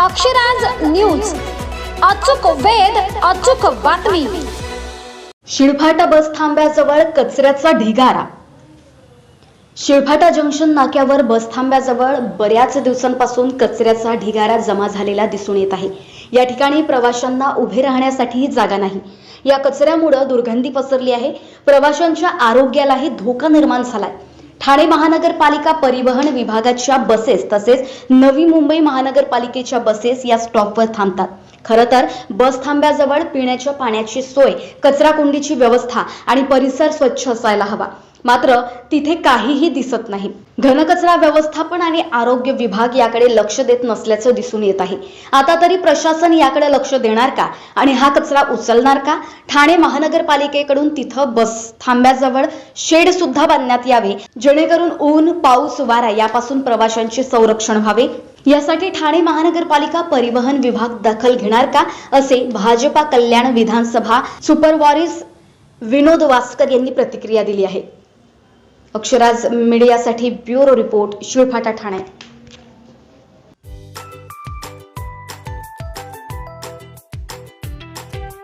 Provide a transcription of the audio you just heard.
Akshraj news. अचूक वेद अचूक बातमी. शिळफाटा बस थांब्याजवळ कचऱ्याचा ढिगारा. शिळफाटा जंक्शन नाक्यावर बस थांब्याजवळ बऱ्याच दिवसांपासून कचऱ्याचा ढिगारा जमा झालेला दिसून येत आहे. या ठिकाणी प्रवाशांना उभे राहण्यासाठीही जागा नाही. या कचऱ्यामुळे दुर्गंधी पसरली आहे. प्रवाशांच्या आरोग्यालाही धोका निर्माण झालाय. ठाणे महानगरपालिका परिवहन विभागाच्या बसेस तसेच नवी मुंबई महानगरपालिकेच्या बसेस या स्टॉपवर थांबतात. खरं तर बस थांब्याजवळ पिण्याच्या पाण्याची सोय कचरा कुंडीची व्यवस्था आणि परिसर स्वच्छ असायला हवा. मात्र तिथे काहीही दिसत नाही. घनकचरा व्यवस्थापन आणि आरोग्य विभाग याकडे लक्ष देत नसल्याचं दिसून येत आहे. आता तरी प्रशासन याकडे लक्ष देणार का? आणि हा कचरा उचलणार का? ठाणे महानगरपालिकेकडून तिथं बस थांब्याजवळ शेड सुद्धा बांधण्यात यावे. जेणेकरून ऊन पाऊस वारा यापासून प्रवाशांचे संरक्षण व्हावे. यासाठी ठाणे महानगरपालिका परिवहन विभाग दखल घेणार का? असे भाजपा कल्याण विधानसभा सुपरवॉरिस विनोद वास्कर यांनी प्रतिक्रिया दिली आहे. अक्षराज मीडियासाठी ब्युरो रिपोर्ट शिळफाटा ठाणे.